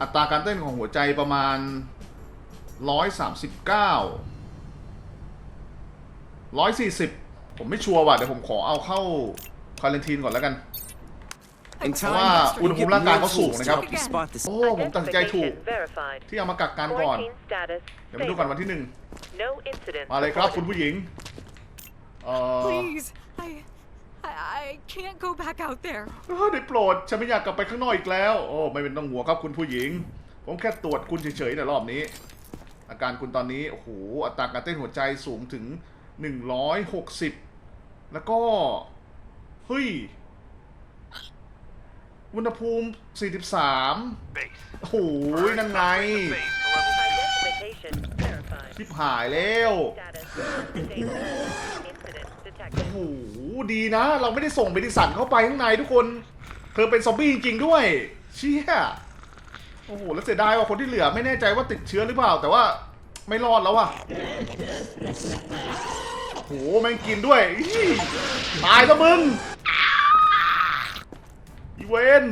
อัตราการเต้นของหัวใจประมาณ 139 140 ผมไม่ชัวร์ว่ะเดี๋ยวผมขอเอาเข้าคาเลนทีนก่อนแล้วกัน In เพราะว่า time, อุณห you ภู get มิร่างกาย more เขาสูง tools นะ to ครับ help you spot the โอ้ ผมตัดสินใจถูก Identification verified. ที่เอามากักกันก่อน Quarantine status เดี๋ยวมาดูกันวันที่หนึ่ง No incident. มาเลยครับคุณผู้หญิงเอ่อ Please, I, I, I can't go back out there. เออได้โปรดฉันไม่อยากกลับไปข้างนอกอีกแล้ว โอ้ไม่เป็นต้องหัวงครับคุณผู้หญิง ผมแค่ตรวจคุณเฉยๆแต่รอบนี้ อาการคุณตอนนี้โอ้โหอัตราการเต้นหัวใจสูงถึง 160 แล้วก็ เฮ้ยอุณหภูมิ 43โอ้โหนั่นไง Identification verified. ชิบหายแล้ว Status stable. โอ้โหดีนะ เราไม่ได้ส่งเบดิสันเข้าไปข้างในทุกคน เธอเป็นซอมบี้จริงๆด้วย เชี่ยโอ้โหแล้วเสียดายว่าคนที่เหลือไม่แน่ใจว่าติดเชื้อหรือเปล่า แต่ว่าไม่รอดแล้วอะโอ้โหแม่งกินด้วย ตายซะมึงอีเวน